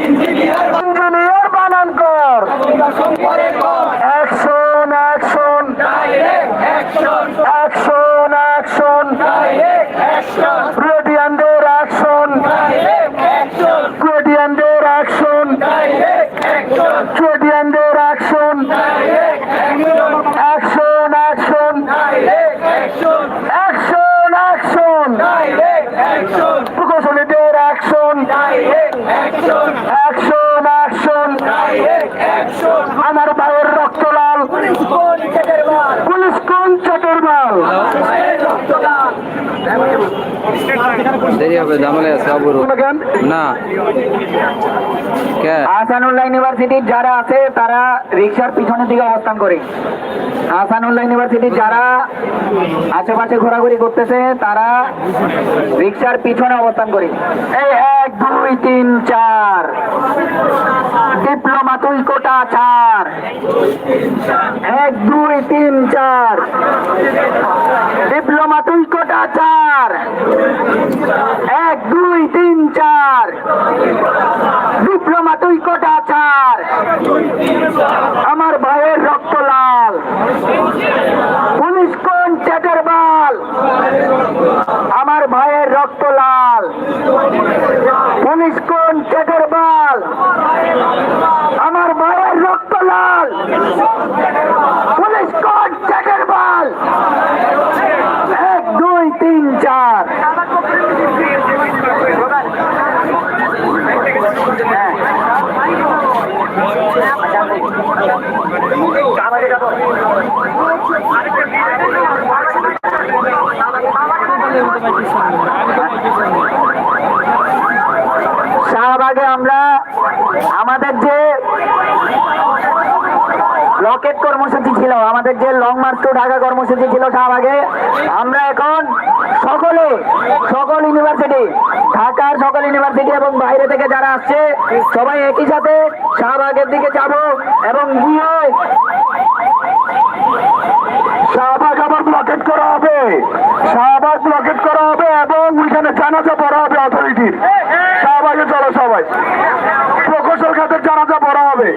Engineer বানান কর। Action action. Action action. রেডিয়ানদের action রেডিয়ানদের action রেডিয়ানদের action action action action action action action আমার ভাইয়ের রক্ত লাল। পুলিশ কোন চটরমাল দেরি হবে জামালে অবরু না। যারা আছে, তারা পিছনের দিকে অবস্থান করে। যারা আশেপাশে ঘোরাঘুরি করতেছে, তারা পিছনে অবস্থান করে। এই এক, দুই, তিন, চার। ডিপ্লোমা তুই কোটা চার। এক, দুই, তিন, চার। ডিপ্লোমা তুই কোটা চার। এক, দুই, তিন, চার। ডিপ্লোমা তুই কটা চার। আমার ভাইয়ের রক্ত লাল। পুলিশ কোন চেটের বাল? আমার ভাইয়ের রক্ত লাল। পুলিশ কোন চেটের বাল আমার ভাইয়ের রক্ত লাল পুলিশ কোন চেটের বাল এক দুই তিন চার শাহবাগে আমরা আমাদের যে রকেট কর্মসূচি ছিল, আমাদের যে লং মার্চ টু ঢাকা কর্মসূচি ছিল শাহবাগে আমরা এখন সকলে, সকল ইউনিভার্সিটি ঢাকার সকল ইউনিভার্সিটি এবং বাইরে থেকে যারা আসছে, সবাই একই সাথে শাহবাগের দিকে যাব এবং গিয়ে শাহবাগ আবার ব্লকেট করা হবে। শাহবাগ ব্লকেট করা হবে এবং ওইখানে জানাজা পড়া হবে অথরিটির শাহবাগে চলো সবাই প্রকৌশল খাতের জানাজা পড়া হবে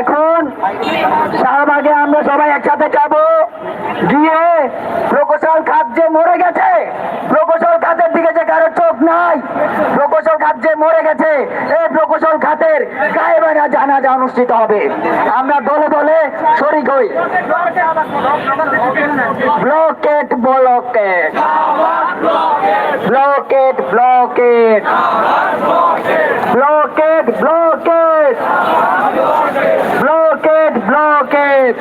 এখন শাহবাগে আমরা সবাই একসাথে যাব। গিয়ে প্রকৌশল খাত যে মরে গেছে, প্রকৌশল খাতের দিকে যে কারও চোখ নাই, প্রকৌশল খাত যে মরে গেছে, এই প্রকৌশল খাতের গায়েবানা জানাজা অনুষ্ঠিত হবে। আমরা দলে দলে শরিক হই। Blockade blockade blockade. Blockade blockade blockade blockade blockade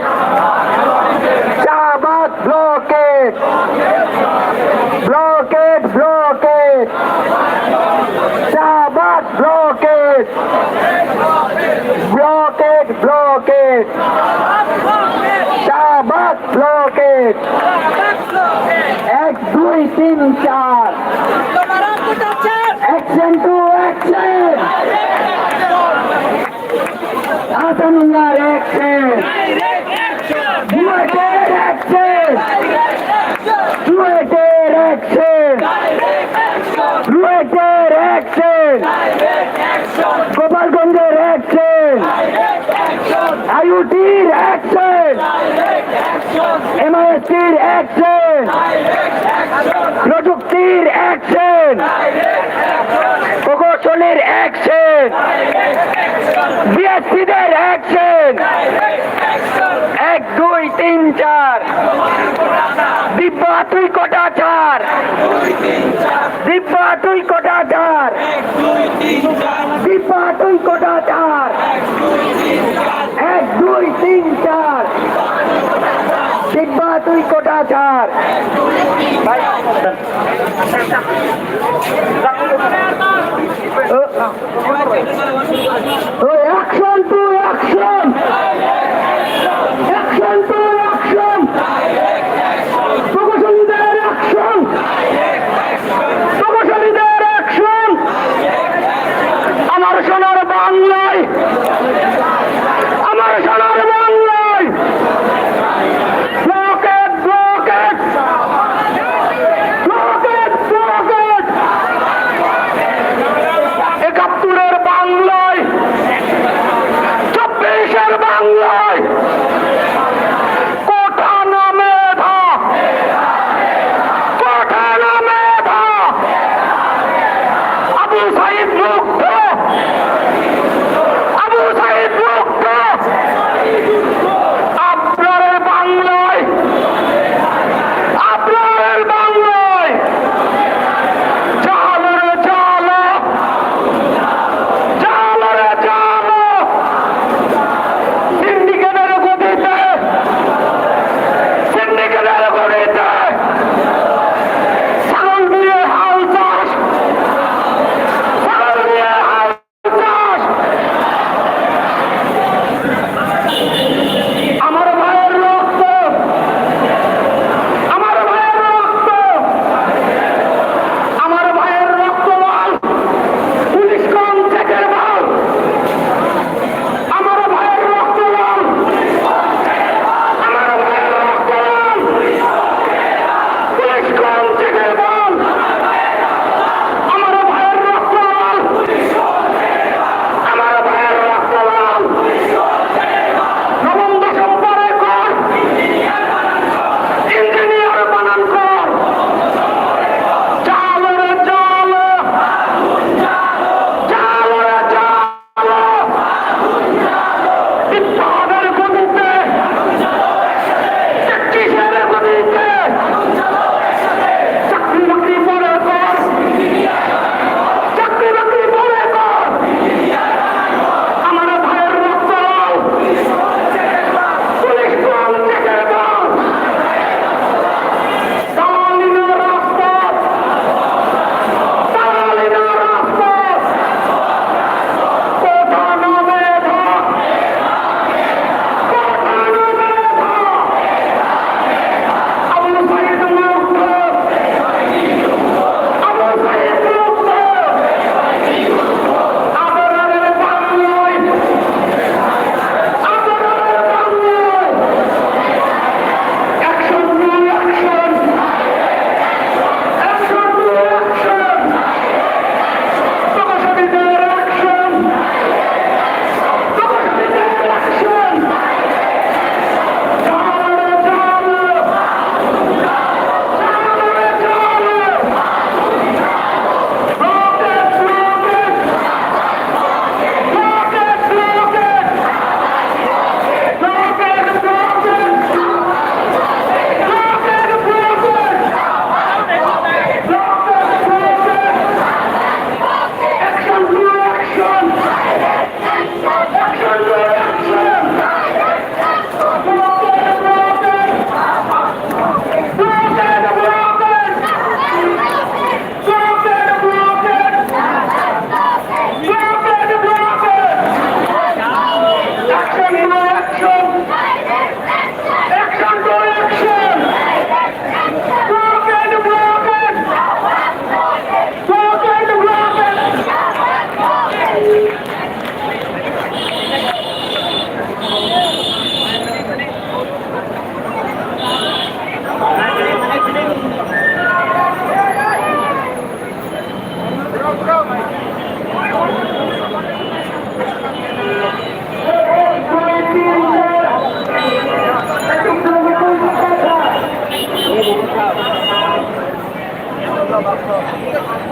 Shahbag blockade blockade blockade Shahbag blockade blockade blockade Shahbag blockade এক দুই তিন চার অ্যাকশন টু অ্যাকশন আসানুল্লাহর অ্যাকশন বুয়েটের অ্যাকশন বুয়েটের অ্যাকশন বুয়েটের অ্যাকশন গোপালগঞ্জের অ্যাকশন আইউটির অ্যাকশন এমআইএসটির অ্যাকশন প্রযুক্তির অ্যাকশন প্রকৌশলের অ্যাকশন বিএসপিদের অ্যাকশন এক, দুই, তিন, চার। দিব্য, তুই কটা চার? বিচার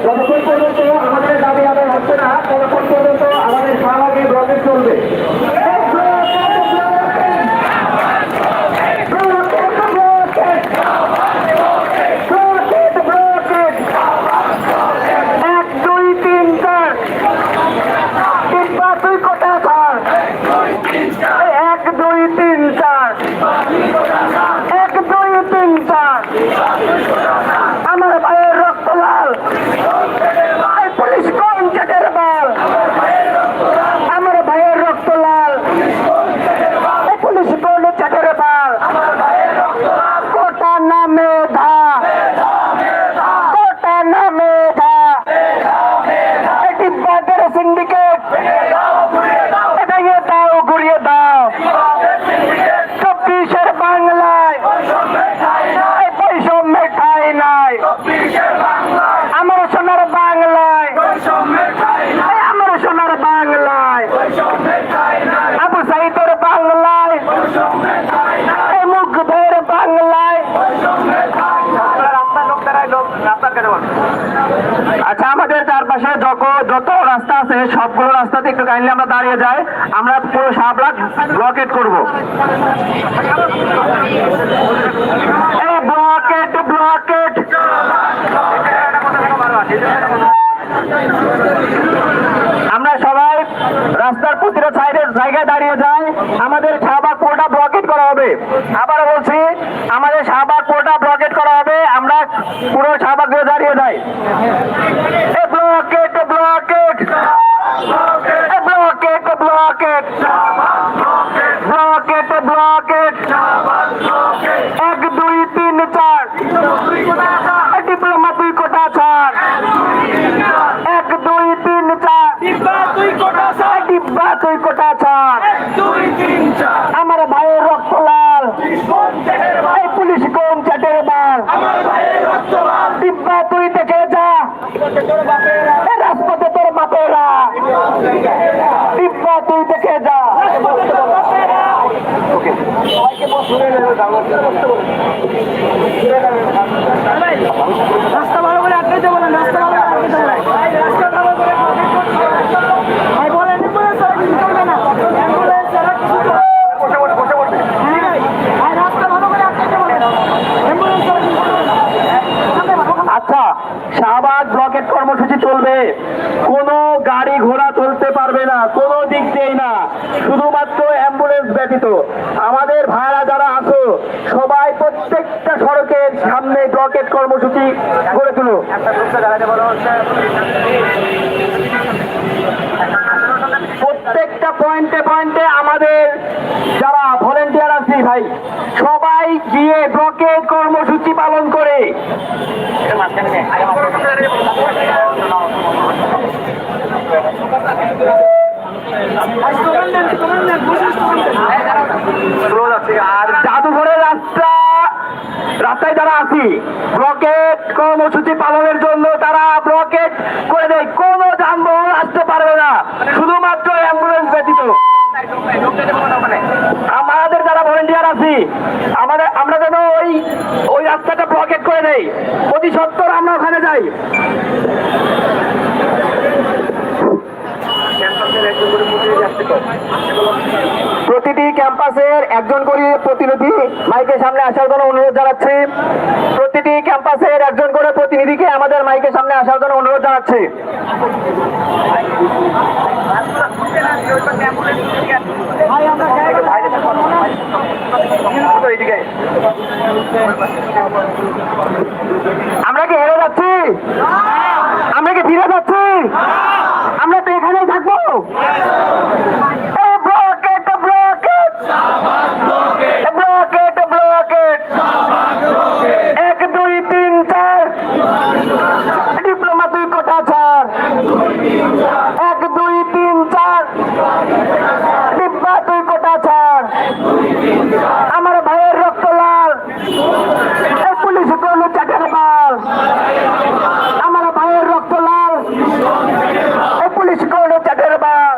যতক্ষণ পর্যন্ত আমাদের দাবি আদায় হচ্ছে না। ততক্ষণ পর্যন্ত আমাদের শাহবাগে ব্লকেট চলবে এক দুই তিন চার তিন পাঁচ দুই কোটা চার এক দুই তিন চার এক দুই তিন চার আমার ভাইয়ের রক্ত লাল এই পুলিশ কোন চেটের বাল আমার ভাইয়ের রক্ত লাল এই পুলিশ কোন চেটের বাল কোটা নামে ধা কোটা নামে ধা এটি বাগের সিন্ডিকেট এটাকে দাও ঘুরিয়ে দাও চব্বিশের বাংলায় এই বৈষম্যে ঠাই নাই আমার সোনার বাংলায় এই আমার সোনার বাংলায় আবু সাইদের বাংলায় এই মুগ্ধের বাংলায় আচ্ছা আমাদের চারপাশে যত যত রাস্তা আছে সবগুলো রাস্তাতে একটু কাইন্ডলি আমরা দাঁড়িয়ে যাই, আমরা পুরো সাবলাক ব্লকেট করব। এই ব্লকেট ব্লকেট আমরা সবাই রাস্তার প্রতিটা সাইডের জায়গায় দাঁড়িয়ে যাই, আমাদের শাহবাগ পোর্টা ব্লকেট করা হবে। আবার বলছি, আমাদের শাহবাগ পোর্টা ব্লকেট করা হবে, আমরা পুরো শাহবাগ দাঁড়িয়ে যাই। ডিব্বা দুই কোটা ছাড় আমার ভাইয়ের রক্ত লাল। পুলিশ কোন চাটের বাল ডিব্বা তুই দেখে যা। রাজপথে তোর বাপেরা। ডিব্বা তুই দেখে যা। রাস্তা ভালো করে আটকে দেবো না রাস্তা ভালো করে আটকে দেবো রাস্তা ভালো করে ভাই বলেন অ্যাম্বুলেন্স ছাড়া কিছু চলবে না অ্যাম্বুলেন্স ছাড়া কিছু চলবে না। হ্যাঁ ভাই, ভাই রাস্তা ভালো করে আটকে দেবো না অ্যাম্বুলেন্স ছাড়া কিছু চলবে না সামনে ভালো করে- আচ্ছা শাহবাগ ব্লকেট কর্মসূচি চলবে। কোনো গাড়ি ঘোড়া চলতে পারবে না, কোনো দিক দিয়েই না। শুধুমাত্র অ্যাম্বুলেন্স ব্যতীত। আমাদের ভাইরা যারা আছো, সবাই প্রত্যেকটা সড়কের সামনে ব্লকেট কর্মসূচি গড়ে তুলো। প্রত্যেকটা পয়েন্টে পয়েন্টে আমাদের যারা ভলেন্টিয়ার আছি ভাই সবাই গিয়ে ব্লকেট কর্মসূচি পালন করে। আর জাদুঘরের রাস্তা, রাস্তায় যারা আছি ব্লকেট কর্মসূচি পালনের জন্য তারা ব্লকেট করে দেয় কোনো যানবাহন আসতে পারবে না শুধুমাত্র অ্যাম্বুলেন্স ব্যতীত আমাদের যারা ভলেন্টিয়ার আছি আমাদের আমরা যেন ওই ওই রাস্তাটা ব্লকেট করে দেয় অতি সত্তর আমরা ওখানে যাই। প্রতিটি ক্যাম্পাসের একজন করে প্রতিনিধি মাইকের সামনে আসার জন্য অনুরোধ জানাচ্ছি। প্রতিটি ক্যাম্পাসের একজন করে প্রতিনিধিকে আমাদের মাইকের সামনে আসার জন্য অনুরোধ জানাচ্ছি। আমরা কি হেরে যাচ্ছি? আমরা কি ফিরে যাচ্ছি? আমার ভাইয়ের রক্ত লাল। পুলিশ করল চাটের মাল আমার ভাইয়ের রক্ত লাল। পুলিশ করল চাটের মাল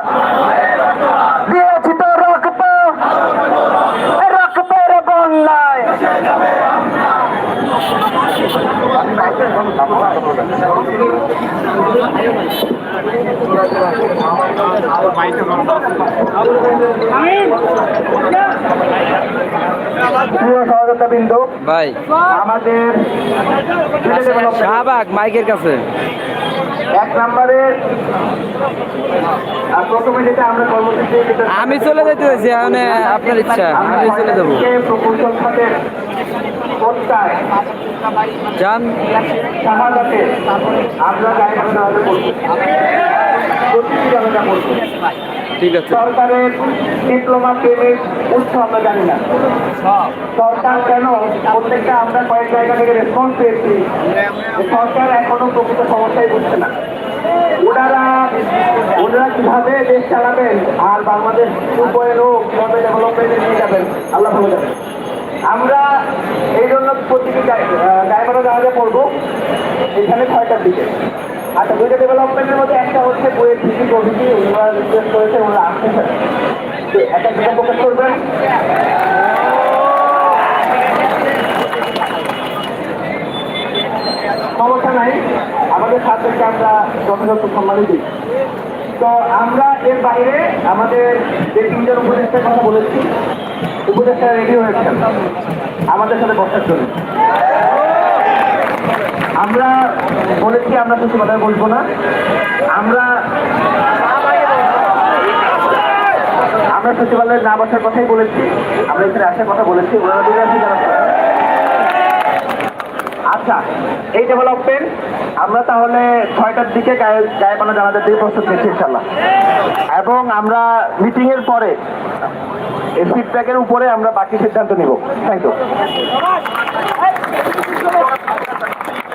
আমি প্রিয় সহযোগিতা বিন্দু ভাই। আমাদের শাহবাগ মাইকের কাছে। এক নম্বরের প্রথমে যেটা আমরা কর্মসূচি আমি চলে যেতে চাইছি মানে আপনার ইচ্ছা আমি চলে যাব। প্রকৌশল খাতের যান শাহাদাতে আমরা আলাদা করব। ঠিক আছে। সরকারের ডিপ্লোমা প্রেমের উৎস আমরা জানি না। সরকার কেন প্রত্যেকটা আমরা কয়েক জায়গা থেকে রেসপন্স পেয়েছি। সরকার এখনও প্রকৃত সমস্যায় বুঝছে না। ওনারা ওনারা কীভাবে দেশ চালাবেন আর বাংলাদেশ উন্নয়নও কীভাবে ডেভেলপমেন্টে নিয়ে যাবেন আল্লাহ ভালো যাবেন আমরা এই জন্য প্রতিটি গায়েমারা জাহাজে পড়ব। এখানে ছয়টার দিকে। আচ্ছা দুইটা ডেভেলপমেন্টের মধ্যে একটা হচ্ছে বইয়ের ভিত্তি প্রভৃতি ওনারা রিকোয়েস্ট করেছে ওনারা আসতেছে তো একটা দুটো প্রকাশ করবেন। সমস্যা নাই। আমাদের ছাত্রকে আমরা যথাযথ সম্মানই দিই। তো আমরা এর বাইরে আমাদের যে তিনজন উপদেষ্টার কথা বলেছি, উপদেষ্টা রেডি হয়েছেন। আমাদের সাথে বসার জন্য। আমরা বলেছি আমরা সচিবালয়ে বলব না। আমরা আমরা সচিবালয়ে না বসার কথাই বলেছি। আমরা এখানে আসার কথা বলেছি। আচ্ছা এই ডেভেলপমেন্ট আমরা তাহলে ছয়টার দিকে গায়ে গায়ে পানা জানাজার দিকে প্রস্তুত নিচ্ছি ইনশাল্লাহ এবং আমরা মিটিং এর পরে এই ফিডব্যাকের উপরে আমরা বাকি সিদ্ধান্ত নিব। Thank you